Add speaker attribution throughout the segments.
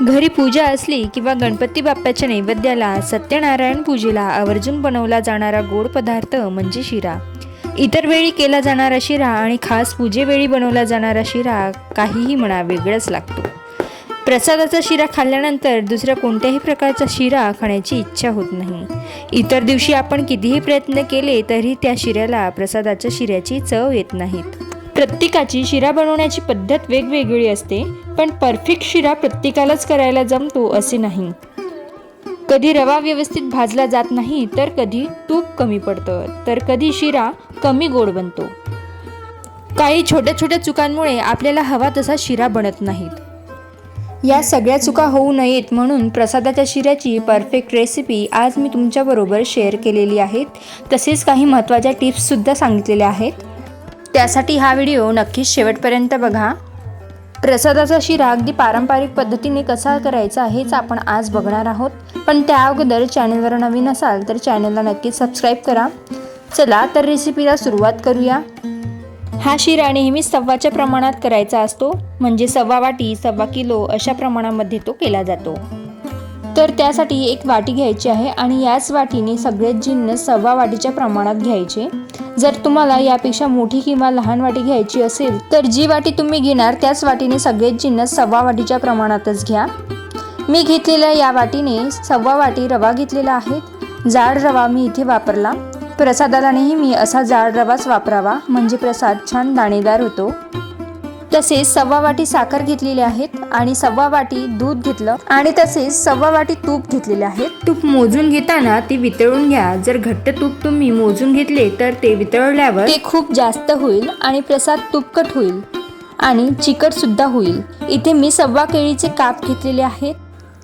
Speaker 1: घरी पूजा असली किंवा गणपती बाप्पाच्या नैवेद्याला सत्यनारायण पूजेला आवर्जून बनवला जाणारा गोड पदार्थ म्हणजे शिरा. इतर वेळी केला जाणारा शिरा आणि खास पूजेवेळी बनवला जाणारा शिरा काहीही म्हणा वेगळाच लागतो. प्रसादाचा शिरा खाल्ल्यानंतर दुसऱ्या कोणत्याही प्रकारचा शिरा खाण्याची इच्छा होत नाही. इतर दिवशी आपण कितीही प्रयत्न केले तरी त्या शिऱ्याला प्रसादाच्या शिऱ्याची चव येत नाहीत. प्रत्येकाची शिरा बनवण्याची पद्धत वेगवेगळी असते पण परफेक्ट शिरा प्रत्येकालाच करायला जमतो असे नाही. कधी रवा व्यवस्थित भाजला जात नाही तर कधी तूप कमी पडतं तर कधी शिरा कमी गोड बनतो. काही छोट्या छोट्या चुकांमुळे आपल्याला हवा तसा शिरा बनत नाहीत. या सगळ्या चुका होऊ नयेत म्हणून प्रसादाच्या शिऱ्याची परफेक्ट रेसिपी आज मी तुमच्याबरोबर शेअर केलेली आहेत. तसेच काही महत्त्वाच्या टिप्ससुद्धा सांगितलेल्या आहेत. त्यासाठी हा व्हिडिओ नक्कीच शेवटपर्यंत बघा. प्रसादाचा शिरा अगदी पारंपरिक पद्धतीने कसा करायचा हेच आपण आज बघणार आहोत. पण त्या अगोदर चॅनलवर नवीन असाल तर चॅनलला नक्कीच सबस्क्राईब करा. चला तर रेसिपीला सुरुवात करूया. हा शिरा नेहमी सव्वाच्या प्रमाणात करायचा असतो. म्हणजे सव्वा वाटी सव्वा किलो अशा प्रमाणामध्ये तो केला जातो. तर त्यासाठी एक वाटी घ्यायची आहे आणि याच वाटीने सगळेच जिन्नस सव्वा वाटीच्या प्रमाणात घ्यायचे. जर तुम्हाला यापेक्षा मोठी किंवा लहान वाटी घ्यायची असेल तर जी वाटी तुम्ही घेणार त्याच वाटीने सगळेच जिन्नस सव्वा वाटीच्या प्रमाणातच घ्या. मी घेतलेल्या या वाटीने सव्वा वाटी रवा घेतलेला आहे. जाड रवा मी इथे वापरला. प्रसादाला नेहमी असा जाड रवाच वापरावा म्हणजे प्रसाद छान दाणेदार होतो. तसेच सव्वा वाटी साखर घेतलेली आहेत आणि सव्वा वाटी दूध घेतलं आणि तसेच सव्वा वाटी तूप घेतलेले आहेत. तूप मोजून घेताना ते वितळून घ्या. जर घट्ट तूप तुम्ही मोजून घेतले तर ते वितळल्यावर ते खूप जास्त होईल आणि प्रसाद तुपकट होईल आणि चिकट सुद्धा होईल. इथे मी सव्वा केळीचे काप घेतलेले आहेत.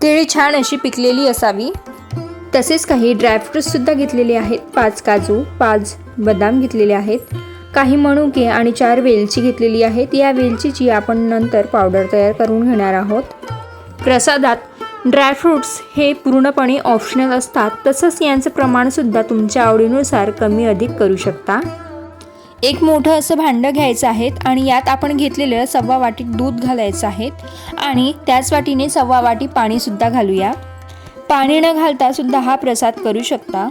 Speaker 1: केळी छान अशी पिकलेली असावी. तसेच काही ड्रायफ्रुट्स सुद्धा घेतलेले आहेत. पाच काजू पाच बदाम घेतलेले आहेत. काही मणुके आणि चार वेलची घेतलेली आहेत या वेलचीची आपण नंतर पावडर तयार करून घेणार आहोत. प्रसादात ड्रायफ्रूट्स हे पूर्णपणे ऑप्शनल असतात. तसंच यांचं प्रमाणसुद्धा तुमच्या आवडीनुसार कमी अधिक करू शकता. एक मोठं असं भांडं घ्यायचं आहे आणि यात आपण घेतलेलं सव्वा वाटीत दूध घालायचं आहे आणि त्याच वाटीने सव्वा वाटी पाणीसुद्धा घालूया. पाणी न घालता सुद्धा हा प्रसाद करू शकता.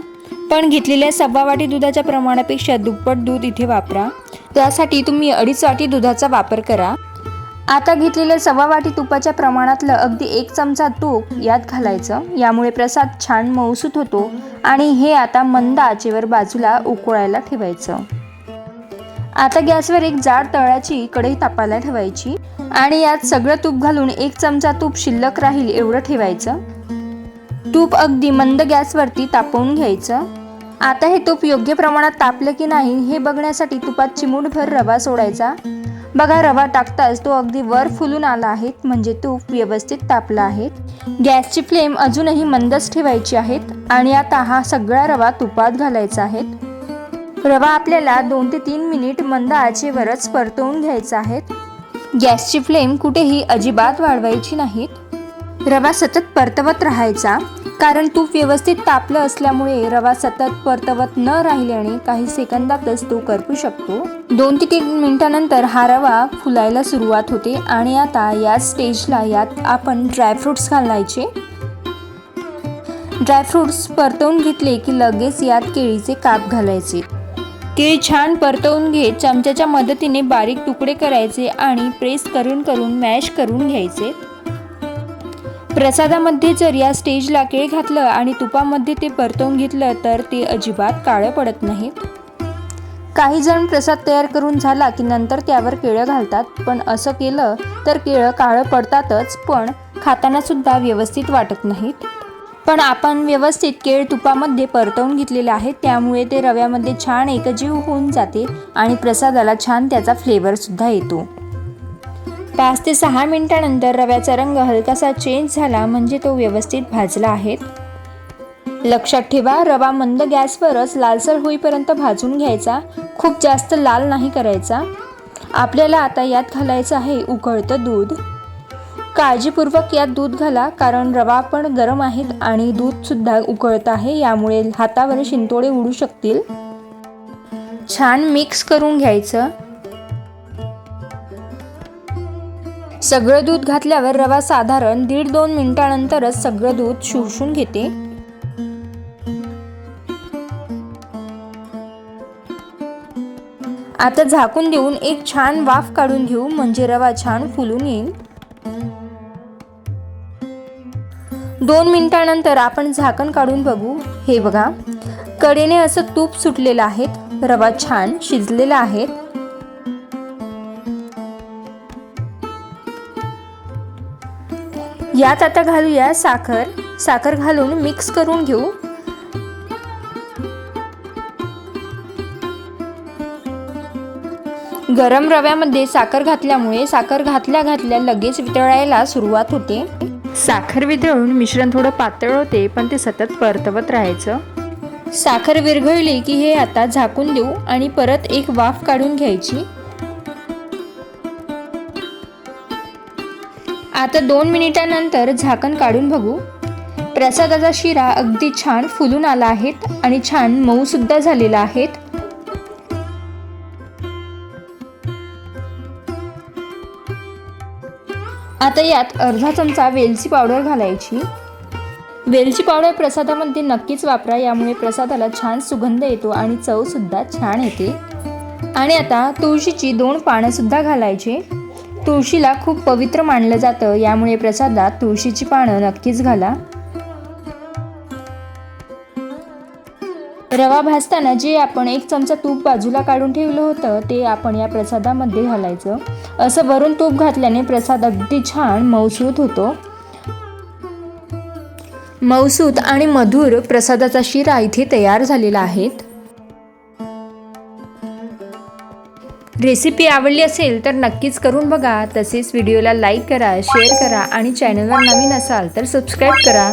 Speaker 1: पण घेतलेल्या सव्वा वाटी दुधाच्या प्रमाणापेक्षा दुप्पट दूध इथे वापरा. त्यासाठी तुम्ही अडीच वाटी दुधाचा वापर करा. आता घेतलेल्या सव्वा वाटी तुपाच्या प्रमाणातलं अगदी एक चमचा तूप यात घालायचं. यामुळे प्रसाद छान मऊसूत होतो आणि हे आता मंद आचेवर बाजूला उकळायला ठेवायचं. आता गॅसवर एक जाड तळाची कढई तापायला ठेवायची आणि यात सगळं तूप घालून एक चमचा तूप शिल्लक राहील एवढं ठेवायचं. तूप अगदी मंद गॅसवरती तापवून घ्यायचं. आता हे तूप योग्य प्रमाणात तापलं की नाही हे बघण्यासाठी तुपात चिमूटभर रवा सोडायचा. बघा रवा टाकताच तो अगदी वर फुलून आला आहे म्हणजे तूप व्यवस्थित तापला आहे. गॅसची फ्लेम अजूनही मंदच ठेवायची आहेत आणि आता हा सगळा रवा तुपात घालायचा आहे. रवा आपल्याला दोन ते तीन मिनिट मंद आचेवरच परतवून घ्यायचा आहे. गॅसची फ्लेम कुठेही अजिबात वाढवायची नाहीत रवा सतत परतवत राहायचा. कारण तूप व्यवस्थित तापलं असल्यामुळे रवा सतत परतवत न राहिल्याने काही सेकंदातच तो करपू शकतो. दोन ते तीन मिनिटानंतर हा रवा फुलायला सुरुवात होते आणि आता या स्टेजला यात आपण ड्रायफ्रुट्स घालायचे. ड्रायफ्रुट्स परतवून घेतले की लगेच यात केळीचे काप घालायचे. केळी छान परतवून घेत चमच्याच्या मदतीने बारीक तुकडे करायचे आणि प्रेस करून करून मॅश करून घ्यायचे. प्रसादामध्ये जर या स्टेजला केळ घातलं आणि तुपामध्ये ते परतवून घेतलं तर ते अजिबात काळं पडत नाहीत काही जण प्रसाद तयार करून झाला की नंतर त्यावर केळं घालतात पण असं केलं तर केळं काळं पडतातच पण खाताना सुद्धा व्यवस्थित वाटत नाहीत. पण आपण व्यवस्थित केळ तुपामध्ये परतवून घेतलेले आहेत त्यामुळे ते रव्यामध्ये छान एकजीव होऊन जाते आणि प्रसादाला छान त्याचा फ्लेवरसुद्धा येतो. पाच ते सहा मिनिटानंतर रव्याचा रंग हलकासा चेंज झाला म्हणजे तो व्यवस्थित भाजला आहे. लक्षात ठेवा रवा मंद गॅसवरच लालसर होईपर्यंत भाजून घ्यायचा. खूप जास्त लाल नाही करायचा. आपल्याला आता यात घालायचं आहे उकळतं दूध. काळजीपूर्वक यात दूध घाला कारण रवा पण गरम आहेत आणि दूधसुद्धा उकळत आहे यामुळे हातावर शिंतोडे उडू शकतील. छान मिक्स करून घ्यायचं. सगळं दूध घातल्यावर रवा साधारण दीड दोन मिनिटानंतरच सगळं दूध शोषून घेते. आता झाकून देऊन एक छान वाफ काढून घेऊ म्हणजे रवा छान फुलून येईल. दोन मिनिटानंतर आपण झाकण काढून बघू. हे बघा कडेने असं तूप सुटलेलं आहे रवा छान शिजलेला आहे. यात आता घालूया साखर. साखर घालून मिक्स करून घेऊ. गरम रव्यामध्ये साखर घातल्यामुळे साखर घातल्या घातल्या लगेच वितळायला सुरुवात होते. साखर वितळून मिश्रण थोडं पातळ होते पण ते सतत परतवत राहायचं. साखर विरघळली की हे आता झाकून देऊ आणि परत एक वाफ काढून घ्यायची. आता दोन मिनिटानंतर झाकण काढून बघू. प्रसादाचा शिरा अगदी छान फुलून आला आहे आणि छान मऊसुद्धा झालेला आहेत. आता यात अर्धा चमचा वेलची पावडर घालायची. वेलची पावडर प्रसादामध्ये नक्कीच वापरा यामुळे प्रसादाला छान सुगंध येतो आणि चवसुद्धा छान येते. आणि आता तुळशीची दोन पानंसुद्धा घालायचे. तुळशीला खूप पवित्र मानलं जातं यामुळे प्रसादात तुळशीची पानं नक्कीच घाला. रवा भाजताना जे आपण एक चमचा तूप बाजूला काढून ठेवलं होतं ते आपण या प्रसादामध्ये घालायचं. असं वरून तूप घातल्याने प्रसाद अगदी छान मऊसूत होतो. मऊसूत आणि मधुर प्रसादाचा शिरा इथे तयार झालेला आहे. रेसिपी आवडली असेल तर नक्कीच करून बघा. तसेच व्हिडिओला लाईक करा शेअर करा आणि चॅनलवर नवीन असाल तर सबस्क्राईब करा.